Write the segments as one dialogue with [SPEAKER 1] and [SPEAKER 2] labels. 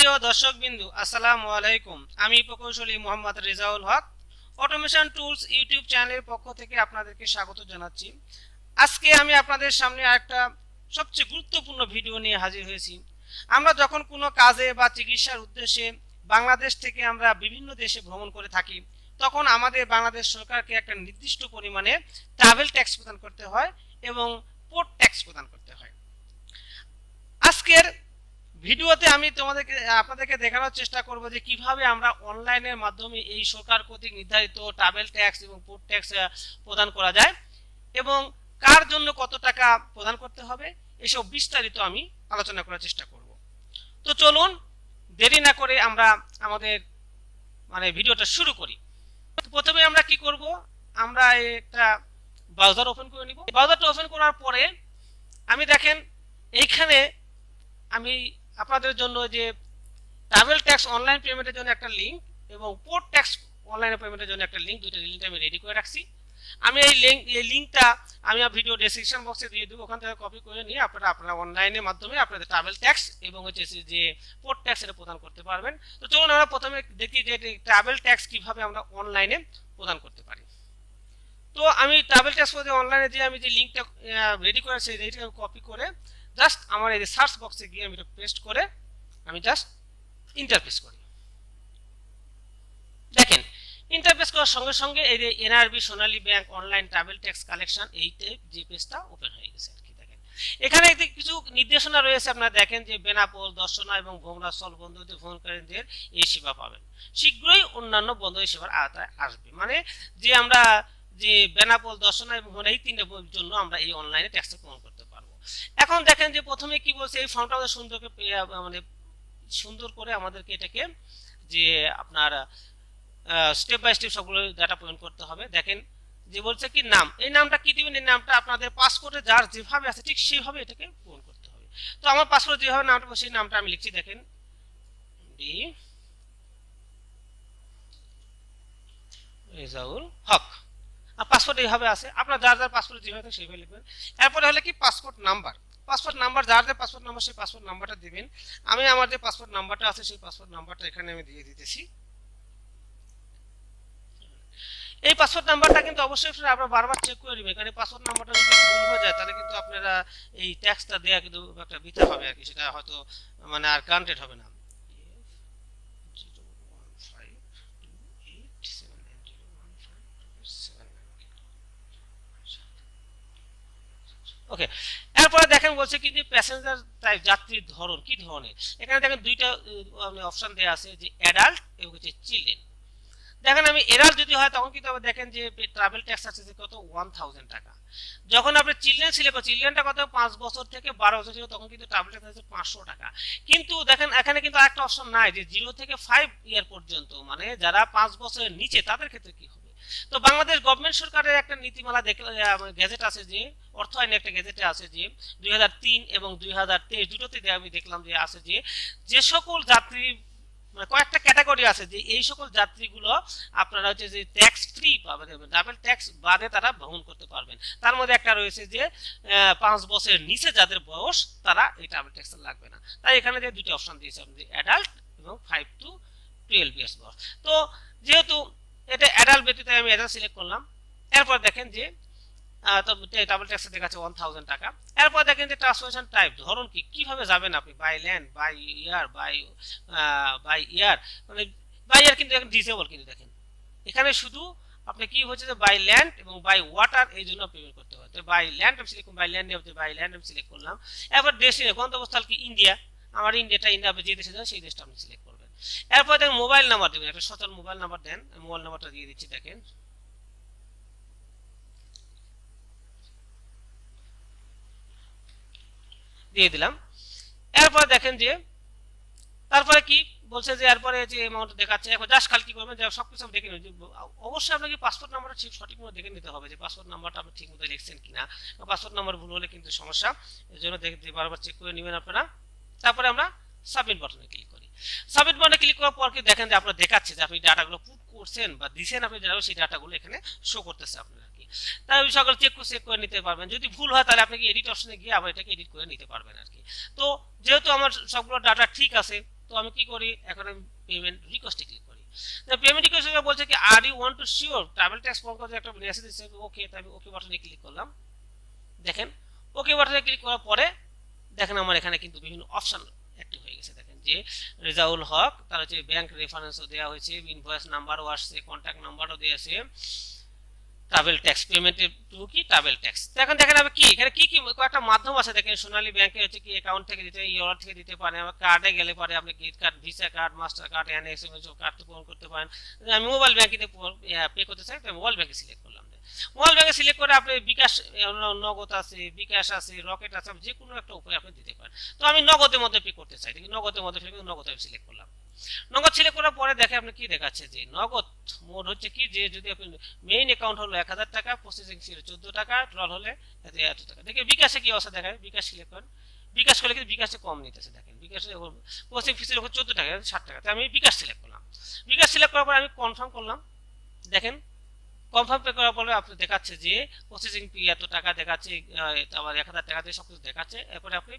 [SPEAKER 1] সুপ্রিয় দর্শক বিন্দু আসসালামু আলাইকুম। আমি প্রকৌশলী Mohammad Rezaul Haque. Automation tools YouTube চ্যানেলের পক্ষ থেকে আপনাদেরকে স্বাগত জানাচ্ছি। আজকে আমি আপনাদের সামনে একটা সবচেয়ে গুরুত্বপূর্ণ ভিডিও নিয়ে হাজির হয়েছি। আমরা যখন কোনো কাজে বা চিকিৎসার উদ্দেশ্যে বাংলাদেশ থেকে আমরা বিভিন্ন দেশে ভ্রমণ করে থাকি, তখন আমাদের বাংলাদেশ সরকারকে একটা নির্দিষ্ট পরিমাণে ট্রাভেল ট্যাক্স প্রদান করতে হয় এবং পোর্ট ট্যাক্স প্রদান করতে হয়। আজকের ভিডিওতে আমি তোমাদেরকে, আপনাদেরকে দেখানোর চেষ্টা করব যে কীভাবে আমরা অনলাইনের মাধ্যমে এই সরকার কর্তৃক নির্ধারিত ট্রাভেল ট্যাক্স এবং পোর্ট ট্যাক্স প্রদান করা যায় এবং কার জন্য কত টাকা প্রদান করতে হবে, এসব বিস্তারিত আমি আলোচনা করার চেষ্টা করব। তো চলুন, দেরি না করে আমরা আমাদের মানে ভিডিওটা শুরু করি। প্রথমে আমরা কি করব, আমরা একটা ব্রাউজার ওপেন করে নিব। ব্রাউজারটা ওপেন করার পরে আমি দেখেন, এইখানে আমি আপনাদের জন্য যে ট্রাভেল ট্যাক্স অনলাইন পেমেন্টের জন্য একটা লিঙ্ক এবং পোর্ট ট্যাক্স অনলাইন পেমেন্টের জন্য একটা লিঙ্ক দুইটা লিঙ্ক আমি রেডি করে রাখছি। আমি এই লিঙ্ক এই লিঙ্কটা আমি ভিডিও ডেসক্রিপশন বক্সে দিয়ে দেবো, ওখান থেকে কপি করে নিয়ে আপনারা আপনারা অনলাইনের মাধ্যমে আপনাদের ট্রাভেল ট্যাক্স এবং হচ্ছে যে পোর্ট ট্যাক্স এটা প্রদান করতে পারবেন। তো চলুন আমরা প্রথমে দেখি যে ট্রাভেল ট্যাক্স কীভাবে আমরা অনলাইনে প্রদান করতে পারি। তো আমি ট্রাভেল ট্যাক্স পদে অনলাইনে যে আমি যে লিঙ্কটা রেডি করে সেই লিঙ্কটা কপি করে জাস্ট আমার এই সার্চ বক্সে গিয়ে আমি এটা পেস্ট করে আমি জাস্ট ইন্টারফেস করি। দেখেন ইন্টারফেস করার সঙ্গে সঙ্গে এই যে NRB Sonali bank online travel tax collection এই যে পেজটা ওপেন হয়ে গেছে আর কি, দেখেন। এখানে কিছু নির্দেশনা রয়েছে, আপনারা দেখেন যে বেনাপোল, দর্শনা এবং ভোমরা স্থল বন্ধুদের ভ্রমণকারীদের এই সেবা পাবেন। শীঘ্রই অন্যান্য বন্ধ সেবার আওতায় আসবে। মানে যে আমরা যে বেনাপোল, দর্শনা এবং এই তিনটে জন্য আমরা এই অনলাইনে ট্যাক্স প্রদান করতে পারব এখন দেখেন যে প্রথমে কি বলছে, এই ফর্মটা আমাদের সুন্দর মানে সুন্দর করে আমাদেরকে এটাকে যে আপনার স্টেপ বাই স্টেপ সবগুলো ডাটা পূরণ করতে হবে। দেখেন যে বলছে কি নাম। এই নামটা কি দিবেন? এই নামটা আপনাদের পাসপোর্টে যার যেভাবে আছে ঠিক সেইভাবে এটাকে পূরণ করতে হবে। তো আমার পাসপোর্টে যেভাবে নামটা সেই নামটা আমি লিখছি, দেখেন। বি রেজাউল হক। পাসপোর্ট এইভাবে আছে। আপনার যার যার পাসপোর্ট যেভাবে থাকে সেইভাবে লিখবেন। এরপরে হলে কি পাসপোর্ট নাম্বার পাসপোর্ট নাম্বার যার যে পাসপোর্ট নাম্বার সেই পাসপোর্ট নাম্বারটা দিবেন। আমি আমার যে পাসপোর্ট নাম্বারটা আছে, সেই পাসপোর্ট নাম্বারটা এখানে আমি দিয়ে দিতেছি। এই পাসওয়ার্ড নাম্বারটা কিন্তু অবশ্যই আপনারা বারবার চেক করে নেবেন। কারণ পাসওয়ার্ড নাম্বারটা যদি ভুল হয়ে যায়, তাহলে কিন্তু আপনারা এই ট্যাক্সটা দেওয়া কিন্তু একটা বৃথা হবে আর কি। সেটা হয়তো মানে আর গ্রান্টেড হবে না। ওকে এরপরে দেখেন বলছে কি যে প্যাসেঞ্জার টাইপ যাত্রীর ধরন, কি ধরনের? এখানে দেখেন দুইটা অপশন দেওয়া আছে যে অ্যাডাল্ট এবং হচ্ছে চিলড্রেন দেখেন আমি এরাল যদি হয়, তখন কিন্তু আবার দেখেন যে ট্রাভেল ট্যাক্স আছে যে কত? ওয়ান থাউজেন্ড টাকা। যখন আপনি চিলড্রেন ছিল চিলড্রেনটা কত? পাঁচ বছর থেকে বারো বছর ছিল, তখন কিন্তু ট্রাভেল ট্যাক্স আছে পাঁচশো টাকা। কিন্তু দেখেন এখানে কিন্তু একটা অপশন নাই যে জিরো থেকে ফাইভ ইয়ার পর্যন্ত মানে যারা পাঁচ বছরের নিচে, তাদের ক্ষেত্রে কি হবে? তো বাংলাদেশ গভর্নমেন্ট সরকারের একটা নীতিমালা দেখলে গেজেট আছে যে অর্থ আইনে একটা গেজেটে আছে যে, দুই হাজার তিন এবং দুই দুটোতে আমি দেখলাম যে আছে যে যে সকল যাত্রী মানে কয়েকটা ক্যাটাগরি আছে যে, এই সকল যাত্রীগুলো আপনারা হচ্ছে যে ট্যাক্স ফ্রি পাবেন ডাবল ট্যাক্স বাদে তারা ভ্রমণ করতে পারবেন। তার মধ্যে একটা রয়েছে যে পাঁচ বছরের নিচে যাদের বয়স, তারা এই ডাবল ট্যাক্স লাগবে না। তাই এখানে যে দুটি অপশন দিয়েছে, আপনি অ্যাডাল্ট এবং ফাইভ টু টুয়েলভ ইয়ার্স বয়স। তো যেহেতু এটা অ্যাডাল্ট ব্যতীত আমি অ্যাডাল্ট সিলেক্ট করলাম। এরপর দেখেন যে তো ডাবল ট্যাক্স দেখাচ্ছে ওয়ান থাউজেন্ড টাকা। এরপর দেখেন যে ট্রান্সপোর্টেশন টাইপ ধরুন কি, কীভাবে যাবেন আপনি? By land by air by by air মানে বাই ইয়ার কিন্তু এখন ডিসেবল কিন্তু দেখেন। এখানে শুধু আপনি কি হচ্ছে যে বাই ল্যান্ড এবং বাই ওয়াটার এই জন্য পেমেন্ট করতে হয় তো বাই ল্যান্ড আমি select by land by land আমি সিলেক্ট করলাম। এরপর দেশে গন্তব্যস্থল কি? ইন্ডিয়া আমার ইন্ডিয়াটা ইন্ডিয়া যে দেশে যান, সেই দেশটা আপনি সিলেক্ট এরপর দেখেন মোবাইল নাম্বার দেবেন। একটা সচল মোবাইল নাম্বার দেন। মোবাইল নাম্বারটা দিয়ে দিচ্ছি, দেখেন। দিয়ে দিলাম। এরপর দেখেন যে, তারপরে কি? বলছে যে, এরপরে যে অ্যামাউন্ট দেখাচ্ছে এখন জাস্ট খালি কি করবেন? যে সবকিছু দেখে নিন অবশ্যই আপনাকে পাসপোর্ট নাম্বারটা ঠিক সঠিক মতো দেখে নিতে হবে যে পাসপোর্ট নাম্বারটা আপনি ঠিক মতো লিখছেন কিনা। পাসপোর্ট নাম্বার ভুল হলে কিন্তু সমস্যা। এর জন্য দেখতে বারবার চেক করে নেবেন আপনারা। তারপরে আমরা সাবমিট বাটনে ক্লিক করি। সাবমিট বাটনে ক্লিক করার পর কি দেখেন যে আপনার দেখাচ্ছে যে আপনি ডাটাগুলো পুট করছেন বা দিছেন আপনি যারা সেই ডাটাগুলো এখানে শো করতেছে আপনার আর কি। তাই ওই সকল চেক চেক করে নিতে পারবেন। যদি ভুল হয় তাহলে আপনি কি এডিট অপশনে গিয়ে আবার এটাকে এডিট করে নিতে পারবেন আর কি। তো যেহেতু আমার সবগুলো ডাটা ঠিক আছে, তো আমি কি করি? এখন আমি পেমেন্ট রিকোয়েস্টে ক্লিক করি। পেমেন্ট রিকোয়েস্টে বলছে কি are you want to sure travel tax form করে একটা মেসেজ দিচ্ছে ওকে তাই আমি ওকে বাটনে ক্লিক করলাম। দেখেন ওকে বাটনে ক্লিক করার পরে দেখেন আমার এখানে কিন্তু বিভিন্ন অপশন অ্যাক্টিভ হয়ে গেছে। যে রেজাউল হক, তার হচ্ছে ব্যাংক রেফারেন্সও দেওয়া হয়েছে ইনভয়েস নাম্বারও আসছে কন্ট্যাক্ট নাম্বারও দেওয়া আছে। ট্রাভেল ট্যাক্স পেমেন্টের টু কি? ট্রাভেল ট্যাক্স এখন দেখেন আমি কি? এখানে কি কি কয়েকটা মাধ্যম আছে দেখেন, সোনালী ব্যাংকে হচ্ছে কি অ্যাকাউন্ট থেকে দিতে ইওর থেকে দিতে পারেন। আমার কার্ডে গেলে পারে আপনি credit card Visa card Mastercard N M S card পূরণ করতে পারেন। আমি মোবাইল ব্যাংকে পে করতে চাই তো মোবাইল ব্যাংকে সিলেক্ট করলাম। মোবাইল ব্যাংকে সিলেক্ট করে আপনি বিকাশ নগদ আছে, বিকাশ আছে রকেট আছে যে কোনো একটা উপায় আপনি দিতে পারেন। তো আমি নগদের মধ্যে পে করতে চাই। নগদের মধ্যে নগদ আমি সিলেক্ট করলাম। নগদ সিলেক্ট করার পরে দেখে আপনি কি দেখাচ্ছে যে নগদ মোড হচ্ছে কি যে যদি আপনি মেইন অ্যাকাউন্ট হলো এক হাজার টাকা প্রসেসিং ছিল চোদ্দ টাকা ট্রল হলে এত টাকা। দেখে বিকাশে কি অবস্থা দেখায় বিকাশ সিলেক্ট করেন বিকাশ করলে কিন্তু বিকাশে কম নিতেছে দেখেন। বিকাশে প্রসেসিং ফিসের ওপর চোদ্দ টাকা ষাট টাকা। আমি বিকাশ সিলেক্ট করলাম। বিকাশ সিলেক্ট করার পরে আমি কনফার্ম করলাম। দেখেন কনফার্ম পে করার পরে আপনি দেখাচ্ছে যে প্রসেসিং ফি এত টাকা দেখাচ্ছে আবার এক হাজার টাকা দিয়ে সব কিছু দেখাচ্ছে। এরপরে আপনি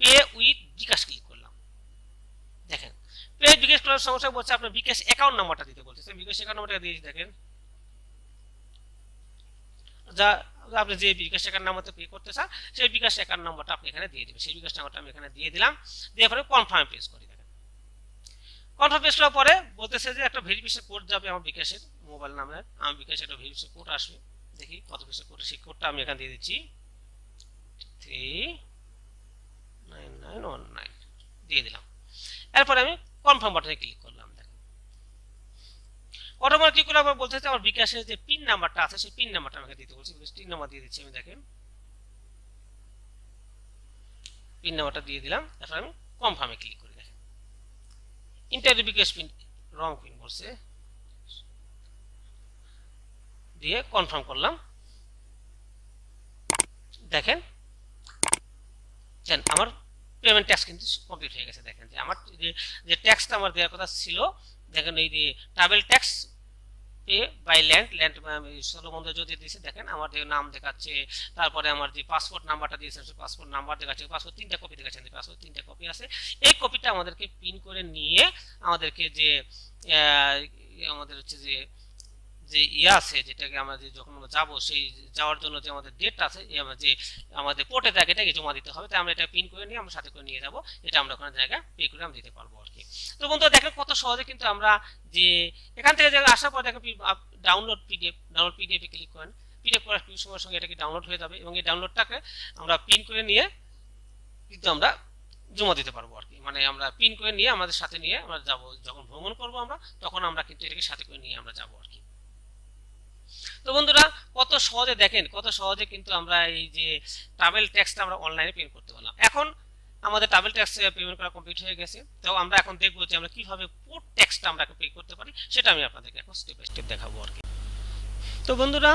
[SPEAKER 1] পে উইথ বিকাশ ক্লিক করলাম। দেখেন পে বিকাশ করার সমস্যা বলছে আপনার বিকাশ অ্যাকাউন্ট নাম্বারটা দিতে বলছে। বিকাশ অ্যাকাউন্ট নাম্বারটা দিয়ে দেখেন। যা আপনি যে বিকাশ অ্যাকাউন্ট নাম্বারতে পে করতে চান, সেই বিকাশ অ্যাকাউন্ট নাম্বারটা আপনি এখানে দিয়ে দেবেন। সেই বিকাশ নাম্বারটা আমি এখানে দিয়ে দিলাম। দিয়ে পরে কনফার্ম প্রেস করি, দেখেন। কনফার্ম প্রেস করার পরে বলতেছে যে একটা ভেরিফিকেশন কোড যাবে আমার বিকাশের মোবাইল নাম্বার আমার বিকাশে একটা ভেরিফিকেশন কোড আসবে। দেখি কত পিসের কোড সেই কোডটা আমি এখানে দিয়ে দিচ্ছি। Three nine nine one nine দিয়ে দিলাম। এরপরে আমি কনফার্ম বাটনে ক্লিক করলাম দেখেন অটোমেটিক ক্লিক করে আবার বলতে আমার বিকাশের যে পিন নাম্বারটা আছে, সেই পিন নাম্বারটা আমাকে দিতে বলছি। পিন নাম্বার দিয়ে দিচ্ছি আমি, দেখেন। পিন নাম্বারটা দিয়ে দিলাম, তারপর আমি কনফার্মে ক্লিক করি, দেখেন। ইন্টারভিউ বিকাশ পিন রং পিন বলছে। দিয়ে কনফার্ম করলাম। দেখেন আমার পেমেন্ট ট্যাক্স কিন্তু কমপ্লিট হয়ে গেছে, দেখেন। যে আমার যে ট্যাক্সটা আমার দেওয়ার কথা ছিল, দেখেন এই যে travel tax pay by land land ষোলো যদি দিয়েছে, দেখেন আমার যে নাম দেখাচ্ছে, তারপরে আমার যে পাসপোর্ট নাম্বারটা দিয়েছে পাসপোর্ট নাম্বার দেখাচ্ছে পাসপোর্ট তিনটা কপি দেখাচ্ছেন পাসপোর্ট তিনটা কপি আছে। এই কপিটা আমাদেরকে পিন করে নিয়ে আমাদেরকে যে আমাদের হচ্ছে যে যে ইয়ে আছে, যেটাকে আমরা যে যখন আমরা যাব, সেই যাওয়ার জন্য যে আমাদের ডেট আছে যে আমাদের পোর্টে থাকে এটাকে জমা দিতে হবে। তাই আমরা এটা পিন করে নিয়ে আমরা সাথে করে নিয়ে যাব। এটা আমরা ওখানে জায়গায় পে করে আমরা দিতে পারব আর কি তো বন্ধুরা, দেখেন কত সহজে কিন্তু আমরা যে এখান থেকে যে আসার পর দেখেন ডাউনলোড পিডিএফ ডাউনলোড পিডিএফে ক্লিক করেন। পিডিএফ করার সঙ্গে সঙ্গে এটাকে ডাউনলোড হয়ে যাবে এবং এই ডাউনলোডটাকে আমরা পিন করে নিয়ে কিন্তু আমরা জমা দিতে পারব আর কি মানে আমরা পিন করে নিয়ে আমাদের সাথে নিয়ে আমরা যাব। যখন ভ্রমণ করব আমরা, তখন আমরা কিন্তু এটাকে সাথে করে নিয়ে আমরা যাব আর কি তো বন্ধুরা, কত সহজে দেখেন, কত সহজে কিন্তু আমরা এই যে ট্রাভেল ট্যাক্সটা আমরা অনলাইনে পেমেন্ট করতে পারলাম। এখন আমাদের ট্রাভেল ট্যাক্স পেমেন্ট করা কমপ্লিট হয়ে গেছে। তো আমরা এখন দেখব যে আমরা কীভাবে পোর্ট ট্যাক্সটা আমরা পে করতে পারি, সেটা আমি আপনাদেরকে এখন স্টেপ বাই স্টেপ দেখাবো আর কি। তো বন্ধুরা,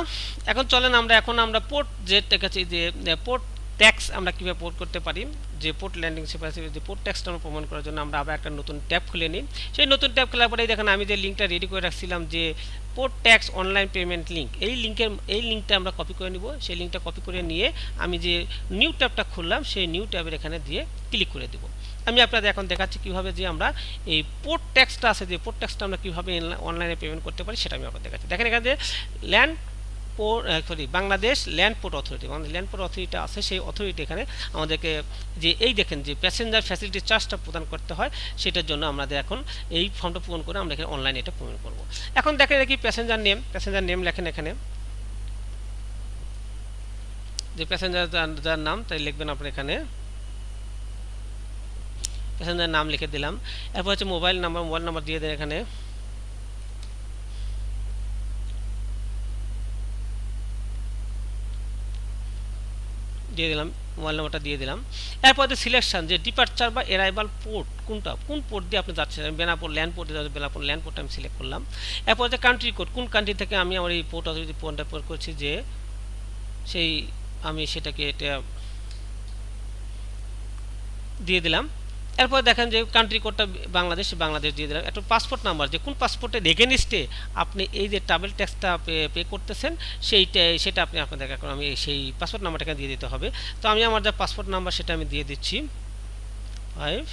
[SPEAKER 1] এখন চলেন আমরা, এখন আমরা পোর্ট যে আছে, যে পোর্ট ট্যাক্স আমরা কীভাবে পোর্ট করতে পারি, যে পোর্ট ল্যান্ডিং সেপারেসি যে পোর্ট ট্যাক্সটা আমরা প্রমাণ করার জন্য আমরা আবার একটা নতুন ট্যাব খুলে নিই। সেই নতুন ট্যাব খোলার পরেই দেখেন আমি যে লিঙ্কটা রেডি করে রাখছিলাম যে port tax online payment link এই লিঙ্কের এই লিঙ্কটা আমরা কপি করে নিব। সেই লিঙ্কটা কপি করে নিয়ে আমি যে নিউ ট্যাবটা খুললাম, সেই নিউ ট্যাবের এখানে দিয়ে ক্লিক করে দেবো। আমি আপনাদের এখন দেখাচ্ছি কীভাবে যে আমরা এই পোর্ট ট্যাক্সটা আছে, যে পোর্ট ট্যাক্সটা আমরা কীভাবে অনলাইনে পেমেন্ট করতে পারি, সেটা আমি আপনাদের দেখাচ্ছি। দেখেন এখানে land port sorry Bangladesh land port authority আমাদের ল্যান্ড পোর্ট অথরিটি আছে, সেই অথরিটি এখানে আমাদেরকে যে এই দেখেন যে প্যাসেঞ্জার ফ্যাসিলিটি চার্জটা প্রদান করতে হয়, সেটার জন্য আমাদের এখন এই ফর্মটা পূরণ করে আমরা এখানে অনলাইনে এটা পেমেন্ট করব। এখন দেখেন দেখি প্যাসেঞ্জার নেম প্যাসেঞ্জার নেম লেখেন এখানে। যে প্যাসেঞ্জার যার নাম, তাই লিখবেন আপনার এখানে। প্যাসেঞ্জার নাম লিখে দিলাম। এরপর হচ্ছে মোবাইল নাম্বার মোবাইল নাম্বার দিয়ে দেন এখানে। দিয়ে দিলাম, মোবাইল নাম্বারটা দিয়ে দিলাম। এরপর যে সিলেকশন যে ডিপার্চার বা এরাইভাল পোর্ট কোনটা, কোন পোর্ট দিয়ে আপনি যাচ্ছেন? আমি বেনাপুর ল্যান্ড পোর্টে দিয়ে বেনাপুর ল্যান্ড পোর্টটা আমি সিলেক্ট করলাম। এরপর যে কান্ট্রি কোড কোন কান্ট্রি থেকে আমি আমার এই পোর্ট অথরিটি পোর্টটা পোর্ট করছি যে সেই আমি সেটাকে এটা দিয়ে দিলাম। এরপর দেখেন যে কান্ট্রি কোডটা বাংলাদেশ বাংলাদেশ দিয়ে দিলাম। একটা পাসপোর্ট নাম্বার যে কোন পাসপোর্টের এগেনিস্টে আপনি এই যে ট্রাভেল ট্যাক্সটা পে করতেছেন, সেইটা, সেটা আপনি আপনাদের এখন আমি সেই পাসপোর্ট নাম্বারটাকে দিয়ে দিতে হবে। তো আমি আমার যা পাসপোর্ট নাম্বার সেটা আমি দিয়ে দিচ্ছি। ফাইভ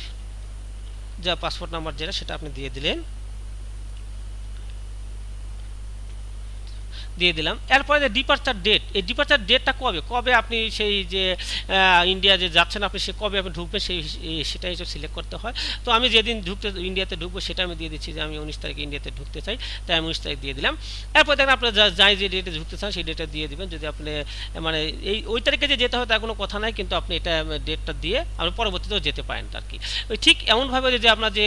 [SPEAKER 1] যা পাসপোর্ট নাম্বার যেটা সেটা আপনি দিয়ে দিলেন। দিয়ে দিলাম। এরপরে যে ডিপার্চার ডেট এই ডিপার্চার ডেটটা কবে? কবে আপনি সেই যে ইন্ডিয়া যে যাচ্ছেন আপনি, সে কবে আপনি ঢুকবেন, সেই সেটা হিসেবে সিলেক্ট করতে হয়। তো আমি যেদিন ঢুকতে ইন্ডিয়াতে ঢুকবো, সেটা আমি দিয়ে দিচ্ছি যে, আমি উনিশ তারিখে ইন্ডিয়াতে ঢুকতে চাই। তাই আমি উনিশ তারিখ দিয়ে দিলাম। এরপর দেখেন আপনার যাই যে ডেটে ঢুকতে চান, সেই ডেটটা দিয়ে দেবেন। যদি আপনি মানে এই, ওই তারিখে যে যেতে হয়, তার কোনো কথা নাই, কিন্তু আপনি এটা ডেটটা দিয়ে আপনি পরবর্তীতেও যেতে পারেন আর কি ওই ঠিক এমনভাবে যে আপনার যে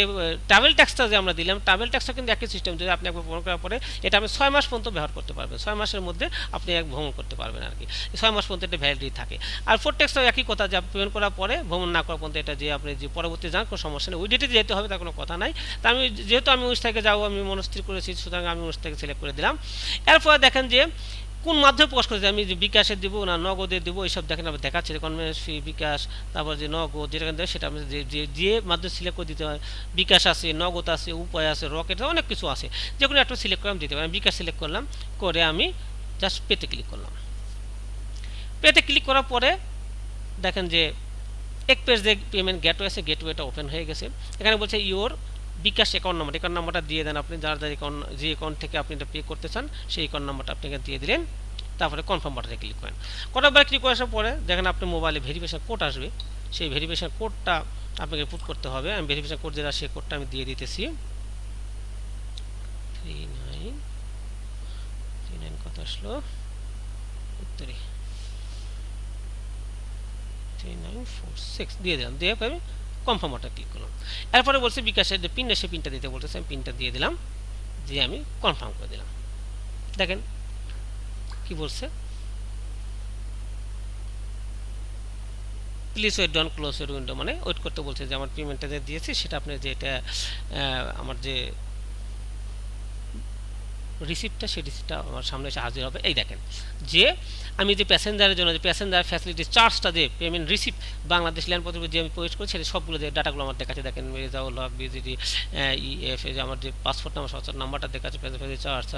[SPEAKER 1] ট্রাভেল ট্যাক্সটা যে আমরা দিলাম ট্রাভেল ট্যাক্সটা কিন্তু একই সিস্টেম যদি আপনি একবার করার পরে, এটা আপনি ছয় মাস পর্যন্ত ব্যবহার করতে পারবেন। ছয় মাসের মধ্যে আপনি এক ভ্রমণ করতে পারবেন আর কি। ছয় মাস পর্যন্ত এটা ভ্যালিডিটি থাকে। আর ফোর ট্যাক্সটাও একই কথা, যে পেমেন্ট করার পরে ভ্রমণ না করার পর্যন্ত এটা যে আপনি যে পরবর্তী যান, কোনো সমস্যা নেই। ওই ডেটে যেতে হবে, তার কোনো কথা নাই। তা আমি যেহেতু আমি উনিশ থেকে যাব, আমি মনস্থির করেছি, সুতরাং আমি উনিশ থেকে সিলেক্ট করে দিলাম। এরপরে দেখেন যে কোন মাধ্যমে প্রকাশ করেছে? আমি যে বিকাশে দেবো না, নগদে দেবো, এইসব দেখেন আমি দেখাচ্ছি কনভেন্স ফি, বিকাশ, তারপর যে নগদ, যেটা দেবে সেটা আমি যে যে মাধ্যমে সিলেক্ট করে দিতে হয়, বিকাশ আছে, নগদ আছে, উপায় আছে, রকেট অনেক কিছু আছে। যে কোনো একটা সিলেক্ট করে আমি দিতে পারি। আমি বিকাশ সিলেক্ট করলাম, করে আমি জাস্ট পেতে ক্লিক করলাম। পেতে ক্লিক করার পরে দেখেন যে এক পেজ যে পেমেন্ট গেটওয়ে আছে গেটওয়েটা ওপেন হয়ে গেছে। এখানে বলছে your bKash account number account নাম্বারটা দিয়ে দেন আপনি, যার যার অ্যাকাউন্ট যে অ্যাকাউন্ট থেকে আপনি এটা পে করতে চান, সেই অ্যাকাউন্ট নাম্বারটা আপনি এখানে দিয়ে দিলেন, তারপরে কনফার্ম বাটনে ক্লিক করেন। কতবার ক্লিক করার পরে, দেখেন আপনি মোবাইলে ভেরিফিকেশন কোড আসবে। সেই ভেরিফিকেশন কোডটা আপনাকে পুট করতে হবে। আমি ভেরিফিকেশন কোড যেটা, সেই কোডটা আমি দিয়ে দিতেছি। থ্রি নাইন থ্রি নাইন কত আসলো? উত্তরে। থ্রি নাইন ফোর সিক্স দিয়ে দিলাম। দিয়ে কনফার্ম অর্ডার ক্লিক করলাম। এরপরে বলছে বিকাশের যে পিনটা সে পিনটা দিতে বলতেছে, আমি পিনটা দিয়ে দিলাম দিয়ে আমি কনফার্ম করে দিলাম। দেখেন কি বলছে? Please wait don't close window মানে ওয়েট করতে বলছে যে আমার পেমেন্টটা যে দিয়েছি, সেটা আপনি যে এটা আমার যে রিসিপ্টটা সেই রিসিপ্টটা আমার সামনে এসে হাজির হবে। এই দেখেন, যে আমি যে প্যাসেঞ্জারের জন্য, যে প্যাসেঞ্জার ফ্যাসিলিটি চার্জটা যে পেমেন্ট রিসিপ্ট বাংলাদেশ ল্যান্ড যে আমি পোস্ট করেছি সেটা সবগুলো যে ডাটাগুলো আমার দেখাচ্ছে, দেখেন মেজাউল হক বিজিডি ইএফ যে আমার যে পাসপোর্ট নাম্বার সচর নাম্বারটা দেখাচ্ছে passenger charge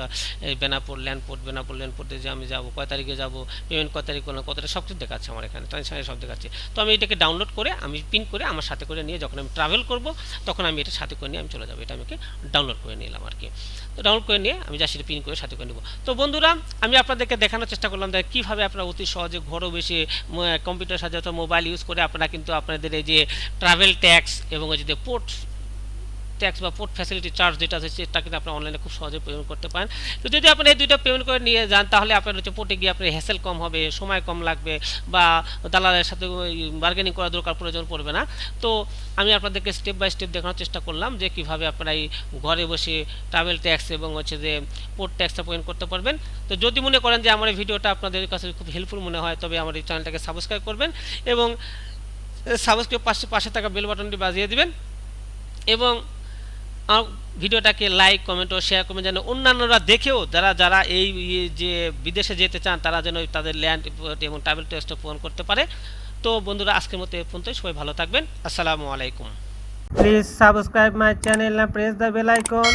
[SPEAKER 1] Benapole land port Benapole ল্যান্ডপোর্টে যে আমি যাব, কয় তারিখে যাব পেমেন্ট কয় তারিখ করলাম, কতটা সব কিছু দেখাচ্ছে আমার এখানে ট্রানসাকশন সব দেখাচ্ছে। তো আমি এটাকে ডাউনলোড করে, আমি পিন করে আমার সাথে করে নিয়ে যখন আমি ট্রাভেল করব, তখন আমি এটা সাথে করে নিয়ে আমি চলে যাব, এটা আমাকে ডাউনলোড করে নিলাম আর কি তো ডাউনলোড করে নিয়ে আমি যা সেটা পিন করে সাথে করে নেব। তো বন্ধুরা, আমি আপনাদেরকে দেখানোর চেষ্টা করলাম যে কীভাবে আপনারা অতি সহজে ঘরও বেশি কম্পিউটার সাথে অথবা মোবাইল ইউজ করে আপনারা কিন্তু আপনাদের এই যে ট্রাভেল ট্যাক্স এবং যদি পোর্ট ট্যাক্স বা পোর্ট ফ্যাসিলিটি চার্জ যেটা আছে, সেটা কিন্তু আপনি অনলাইনে খুব সহজে পেমেন্ট করতে পারেন। তো যদি আপনি এই দুইটা পেমেন্ট করে নিয়ে যান, তাহলে আপনার হচ্ছে পোর্টে গিয়ে আপনার হ্যাসেল কম হবে, সময় কম লাগবে বা দালালের সাথে বার্গেনিং করার দরকার, প্রয়োজন পড়বে না। তো আমি আপনাদেরকে স্টেপ বাই স্টেপ দেখানোর চেষ্টা করলাম যে কীভাবে আপনারা এই ঘরে বসে ট্রাভেল ট্যাক্স এবং হচ্ছে যে পোর্ট ট্যাক্সটা পেমেন্ট করতে পারবেন। তো যদি মনে করেন যে আমার এই ভিডিওটা আপনাদের কাছে খুব হেল্পফুল মনে হয়, তবে আমার এই চ্যানেলটাকে সাবস্ক্রাইব করবেন এবং সাবস্ক্রাইব পাশে পাশে থাকা বেল বাটনটি বাজিয়ে দিবেন এবং ভিডিওটাকে লাইক কমেন্ট ও শেয়ার করবেন যেন অন্যান্যরা দেখেও যারা যারা এই ইয়ে যে বিদেশে যেতে চান তারা যেন তাদের ল্যান্ড এবং ট্রাভেল টেস্টটা পূরণ করতে পারে তো বন্ধুরা আজকের মতো এ পর্যন্তই সবাই ভালো থাকবেন আসসালামু আলাইকুম
[SPEAKER 2] Please subscribe my channel and press the bell icon.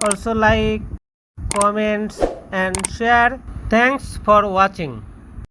[SPEAKER 2] Also like, comments and share. Thanks for watching.